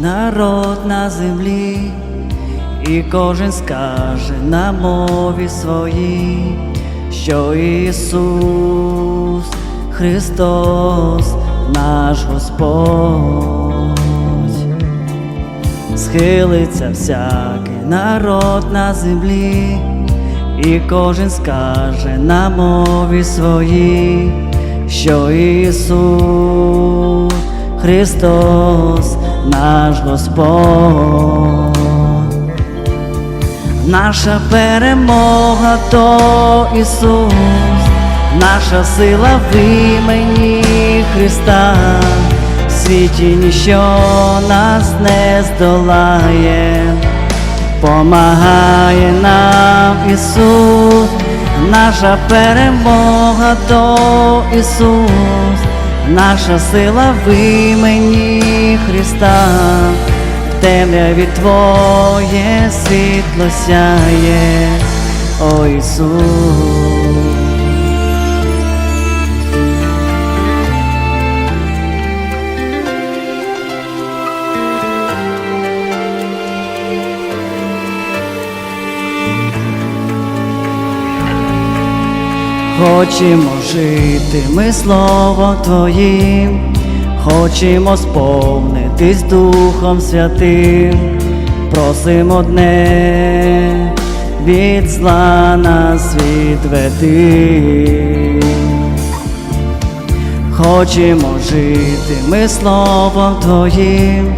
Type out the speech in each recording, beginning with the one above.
народ на землі, і кожен скаже на мові своїй, що Ісус Христос наш Господь. Схилиться всякий народ на землі, і кожен скаже на мові своїй, що Ісус Христос наш Господь. Наша перемога то Ісус, наша сила в імені Христа, в світі ніщо нас не здолає, помагає нам Ісус, наша перемога то Ісус, наша сила в імені Христа в темряві Твоє світло сяє, о Ісус. Хочемо жити ми Словом Твоїм, хочемо сповнитись Духом Святим, просимо одне від зла нас відведи. Хочемо жити ми Словом Твоїм,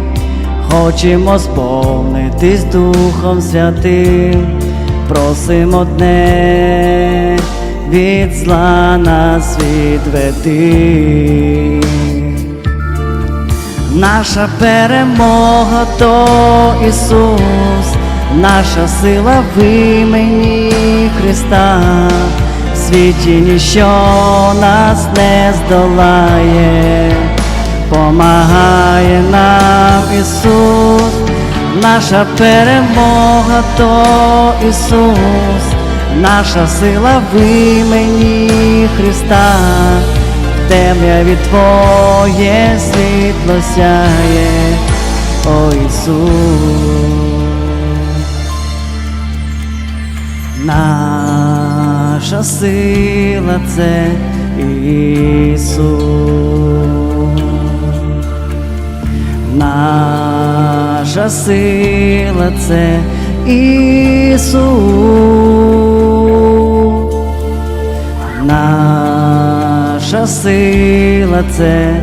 хочемо сповнитись Духом Святим, просимо одне від зла нас відведи. Наша перемога то Ісус, наша сила в імені Христа, в світі ніщо нас не здолає, помагає нам Ісус, наша перемога то Ісус, наша сила в імені Христа темряві Твоє світло сяє, о Ісус. Наша сила це Ісус. Наша сила це Ісус. Наша сила це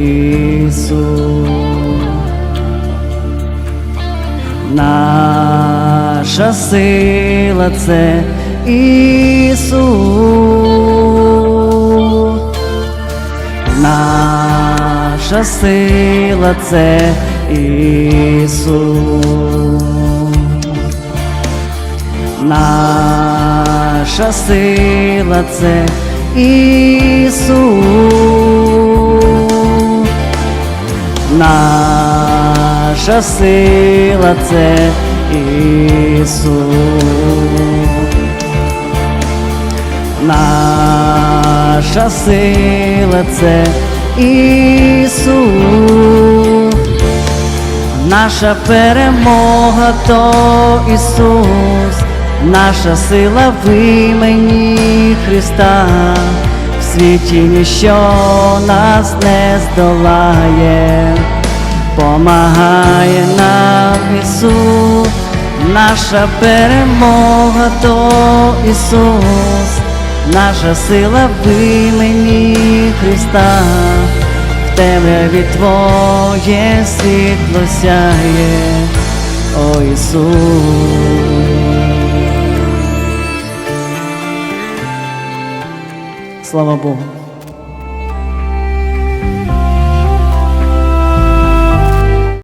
Ісус. Наша сила це Ісус. Наша сила це Ісус. Наша сила це Ісус. Наша сила це Ісус. Наша сила це Ісус. Наша перемога то Ісус, наша сила в імені Христа, в світі ніщо нас не здолає, помагає нам Ісус, наша перемога то Ісус, наша сила в імені Христа. В темряві Твоє світло сяє, о Ісус. Слава Богу.